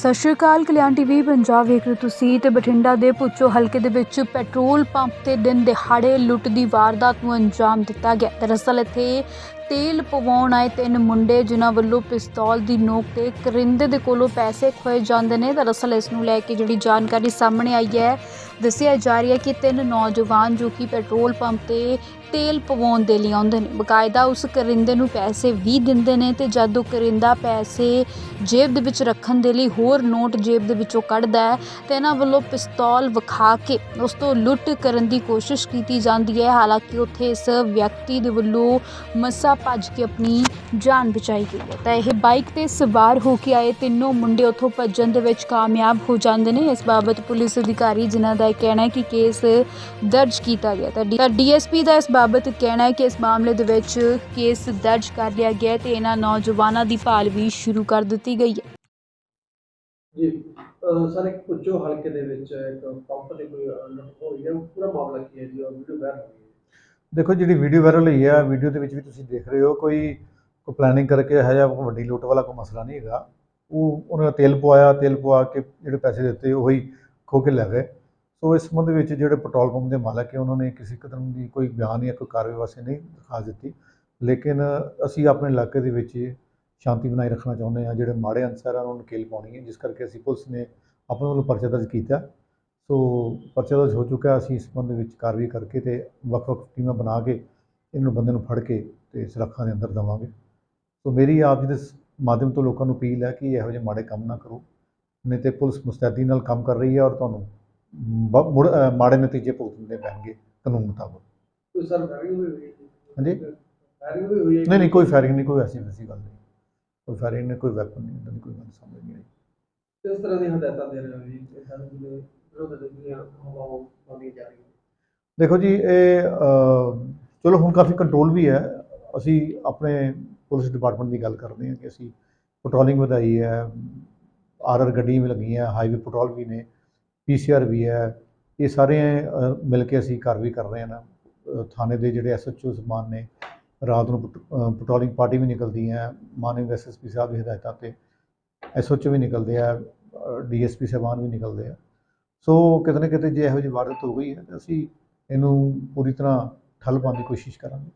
ਸਤਿ ਸ਼੍ਰੀ ਅਕਾਲ, ਕਲਿਆਣ ਟੀਵੀ, ਪੰਜਾਬ ਵੇਖ ਰਹੇ ਹੋ ਤੁਸੀਂ ਤੇ ਬਠਿੰਡਾ ਦੇ ਪੁੱਚੋ ਹਲਕੇ ਦੇ ਵਿੱਚ ਪੈਟਰੋਲ ਪੰਪ ਤੇ ਦਿਨ ਦਿਹਾੜੇ ਲੁੱਟ ਦੀ ਵਾਰਦਾਤ ਨੂੰ ਅੰਜਾਮ ਦਿੱਤਾ ਗਿਆ। ਦਰਅਸਲ ਇੱਥੇ ਤੇਲ ਪਵਾਉਣ ਆਏ ਤਿੰਨ ਮੁੰਡੇ, ਜਿਨ੍ਹਾਂ ਵੱਲੋਂ ਪਿਸਤੌਲ ਦੀ ਨੋਕ ਤੇ ਕਰਿੰਦੇ ਦੇ ਕੋਲੋਂ ਪੈਸੇ ਖੋਏ ਜਾਂਦੇ ਨੇ। ਦਰਅਸਲ ਇਸ ਨੂੰ ਲੈ ਕੇ ਜਿਹੜੀ ਜਾਣਕਾਰੀ ਸਾਹਮਣੇ ਆਈ ਹੈ, ਦੱਸਿਆ ਜਾ ਰਿਹਾ ਹੈ ਕਿ ਤਿੰਨ ਨੌਜਵਾਨ ਜੋ ਕਿ ਪੈਟਰੋਲ ਪੰਪ ਤੇ ਤੇਲ ਪਵਾਉਣ ਦੇ ਲਈ ਆਉਂਦੇ ਨੇ, ਬਕਾਇਦਾ ਉਸ ਕਰਿੰਦੇ ਨੂੰ ਪੈਸੇ ਵੀ ਦਿੰਦੇ ਨੇ ਤੇ ਜਦ ਉਹ ਕਰਿੰਦਾ ਪੈਸੇ ਜੇਬ ਦੇ ਵਿੱਚ ਰੱਖਣ ਦੇ ਲਈ ਹੋਰ ਨੋਟ ਜੇਬ ਦੇ ਵਿੱਚੋਂ ਕੱਢਦਾ ਹੈ, ਤੇ ਇਹਨਾਂ ਵੱਲੋਂ ਪਿਸਤੌਲ ਵਿਖਾ ਕੇ ਉਸ ਤੋਂ ਲੁੱਟ ਕਰਨ ਦੀ ਕੋਸ਼ਿਸ਼ ਕੀਤੀ ਜਾਂਦੀ ਹੈ। ਹਾਲਾਂਕਿ ਉੱਥੇ ਇਸ ਵਿਅਕਤੀ ਦੇ ਵੱਲੋਂ ਮਸਾ ਭੱਜ ਕੇ ਆਪਣੀ ਜਾਨ ਬਚਾਈ ਗਈ ਹੈ। ਤਾਂ ਇਹ ਬਾਈਕ ਤੇ ਸਵਾਰ ਹੋ ਕੇ ਆਏ ਤਿੰਨੋਂ ਮੁੰਡੇ ਉੱਥੋਂ ਭੱਜਣ ਦੇ ਵਿੱਚ ਕਾਮਯਾਬ ਹੋ ਜਾਂਦੇ ਨੇ। ਇਸ ਬਾਬਤ ਪੁਲਿਸ ਅਧਿਕਾਰੀ ਜਿਨ੍ਹਾਂ ਦਾ ਕਹਿਣਾ ਹੈ ਕਿ ਕੇਸ ਦਰਜ ਕੀਤਾ ਗਿਆ ਤਾਂ ਡੀਐਸਪੀ ਦਾ ਇਸ ਬਾਬਤ ਕਹਿਣਾ ਹੈ ਕਿ ਇਸ ਮਾਮਲੇ ਦੇ ਵਿੱਚ ਕੇਸ ਦਰਜ ਕਰ ਲਿਆ ਗਿਆ ਤੇ ਇਹਨਾਂ ਨੌਜਵਾਨਾਂ ਦੀ ਭਾਲ ਵੀ ਸ਼ੁਰੂ ਕਰ ਦਿੱਤੀ ਗਈ ਹੈ। ਜੀ ਸਰ, ਇੱਕ ਪੁੱਚੋ ਹਲਕੇ ਦੇ ਵਿੱਚ ਇੱਕ ਪੰਪ ਤੇ ਕੋਈ ਲੁੱਟ ਹੋਈ ਹੈ ਪੂਰਾ ਮਾਮਲਾ ਕੀ ਹੈ ਜੀ? ਉਹ ਵੀਡੀਓ ਵਾਇਰਲ ਹੋਈ ਹੈ। ਦੇਖੋ ਜਿਹੜੀ ਵੀਡੀਓ ਵਾਇਰਲ ਹੋਈ ਹੈ ਵੀਡੀਓ ਦੇ ਵਿੱਚ ਵੀ ਤੁਸੀਂ ਦੇਖ ਰਹੇ ਹੋ, ਕੋਈ ਕੋਈ ਪਲੈਨਿੰਗ ਕਰਕੇ ਇਹੋ ਜਿਹਾ ਕੋਈ ਵੱਡੀ ਲੁੱਟ ਵਾਲਾ ਕੋਈ ਮਸਲਾ ਨਹੀਂ ਹੈਗਾ। ਉਹ, ਉਹਨਾਂ ਦਾ ਤੇਲ ਪਵਾਇਆ, ਤੇਲ ਪਵਾ ਕੇ ਜਿਹੜੇ ਪੈਸੇ ਦਿੱਤੇ, ਉਹੀ ਖੋ ਕੇ ਲੈ ਗਏ। ਸੋ ਇਸ ਸੰਬੰਧ ਵਿੱਚ ਜਿਹੜੇ ਪੈਟਰੋਲ ਪੰਪ ਦੇ ਮਾਲਕ ਹੈ, ਉਹਨਾਂ ਨੇ ਕਿਸੇ ਕਿਸਮ ਦੀ ਕੋਈ ਬਿਆਨ ਜਾਂ ਕੋਈ ਕਾਰਵਾਈ ਵਾਸਤੇ ਨਹੀਂ ਦਿਖਾ ਦਿੱਤੀ। ਲੇਕਿਨ ਅਸੀਂ ਆਪਣੇ ਇਲਾਕੇ ਦੇ ਵਿੱਚ ਸ਼ਾਂਤੀ ਬਣਾਈ ਰੱਖਣਾ ਚਾਹੁੰਦੇ ਹਾਂ। ਜਿਹੜੇ ਮਾੜੇ ਅਨਸਰ ਆ ਉਹਨਾਂ ਨੂੰ ਨਕੇਲ ਪਾਉਣੀ ਹੈ, ਜਿਸ ਕਰਕੇ ਅਸੀਂ ਪੁਲਿਸ ਨੇ ਆਪਣੇ ਵੱਲੋਂ ਪਰਚਾ ਦਰਜ ਕੀਤਾ। ਸੋ ਪਰਚਾ ਦਰਜ ਹੋ ਚੁੱਕਾ ਅਸੀਂ ਇਸ ਸੰਬੰਧ ਵਿੱਚ ਕਾਰਵਾਈ ਕਰਕੇ ਤੇ ਵੱਖ-ਵੱਖ ਟੀਮਾਂ ਬਣਾ ਕੇ ਇਹਨੂੰ ਬੰਦੇ ਨੂੰ ਫੜ ਕੇ ਤੇ ਸੁਰੱਖਿਆ ਦੇ ਅੰਦਰ ਦੇਵਾਂਗੇ। ਸੋ ਮੇਰੀ ਆਪ ਜੀ ਦੇ ਮਾਧਿਅਮ ਤੋਂ ਲੋਕਾਂ ਨੂੰ ਅਪੀਲ ਹੈ ਕਿ ਇਹੋ ਜਿਹੇ ਮਾੜੇ ਕੰਮ ਨਾ ਕਰੋ। ਨਹੀਂ ਤੇ ਪੁਲਿਸ ਮੁਸਤੈਦੀ ਨਾਲ ਕੰਮ ਕਰ ਰਹੀ ਹੈ ਔਰ ਤੁਹਾਨੂੰ ਮੁੜ ਨਤੀਜੇ ਭੁਗਤਣੇ ਪੈਣਗੇ ਕਾਨੂੰਨ ਮੁਤਾਬਕ। ਕੋਈ ਸਰ ਫਾਇਰਿੰਗ ਹੋਈ ਹੋਈ? ਹਾਂਜੀ? ਫਾਇਰਿੰਗ ਵੀ ਹੋਈ ਹੈ ਨਹੀਂ ਨਹੀਂ ਕੋਈ ਫਾਇਰਿੰਗ ਨਹੀਂ ਕੋਈ ਐਸੀ ਵੈਸੀ ਗੱਲ ਨਹੀਂ। ਕੋਈ ਫਾਇਰਿੰਗ ਨਹੀਂ ਕੋਈ ਵੈਪਨ ਨਹੀਂ ਕੋਈ ਗੱਲ ਸਾਹਮਣੇ ਨਹੀਂ ਆਈ। ਕਿਸ ਤਰ੍ਹਾਂ ਦੀ ਹਦਾਇਤਾਂ ਦੇ ਰਹੇ ਹੋ ਜੀ? ਵਿਰੋਧ ਦੇ ਹਵਾਵਾਂ ਪਾਉਂਦੀਆਂ ਜਾ ਰਹੀਆਂ ਦੇਖੋ ਜੀ, ਇਹ ਚਲੋ ਹੁਣ ਕਾਫੀ ਕੰਟਰੋਲ ਵੀ ਹੈ। ਅਸੀਂ ਆਪਣੇ ਪੁਲਿਸ ਡਿਪਾਰਟਮੈਂਟ ਦੀ ਗੱਲ ਕਰਦੇ ਹਾਂ ਕਿ ਅਸੀਂ ਪੈਟਰੋਲਿੰਗ ਵਧਾਈ ਹੈ, ਆਰਆਰ ਗੱਡੀਆਂ ਵੀ ਲੱਗੀਆਂ ਹਾਈਵੇ ਪੈਟਰੋਲ ਵੀ ਨੇ ਪੀਸੀਆਰ ਵੀ ਹੈ। ਇਹ ਸਾਰੇ ਮਿਲ ਕੇ ਅਸੀਂ ਕਾਰਵਾਈ ਕਰ ਰਹੇ ਹਾਂ ਨਾ। ਥਾਣੇ ਦੇ ਜਿਹੜੇ ਐਸਐਚਓ ਸਮਾਨ ਨੇ, ਰਾਤ ਨੂੰ ਪੈਟ- ਪੈਟਰੋਲਿੰਗ ਪਾਰਟੀ ਵੀ ਨਿਕਲਦੀ ਹੈ। ਮਾਨਯੋਗ ਐਸਐਸਪੀ ਸਾਹਿਬ ਦੀ ਹਦਾਇਤਾਂ ਤੇ ਐਸਓਚਓ ਵੀ ਨਿਕਲਦੇ ਆ ਡੀਐਸਪੀ ਸਾਹਿਬਾਨ ਵੀ ਨਿਕਲਦੇ ਆ। ਸੋ ਕਿਤੇ ਨਾ ਕਿਤੇ ਜੇ ਇਹੋ ਜਿਹੀ ਵਾਰਤ ਹੋ ਗਈ ਹੈ ਤਾਂ ਅਸੀਂ ਇਹਨੂੰ ਪੂਰੀ ਤਰ੍ਹਾਂ ਠੱਲ ਪਾਉਣ ਦੀ ਕੋਸ਼ਿਸ਼ ਕਰਾਂਗੇ।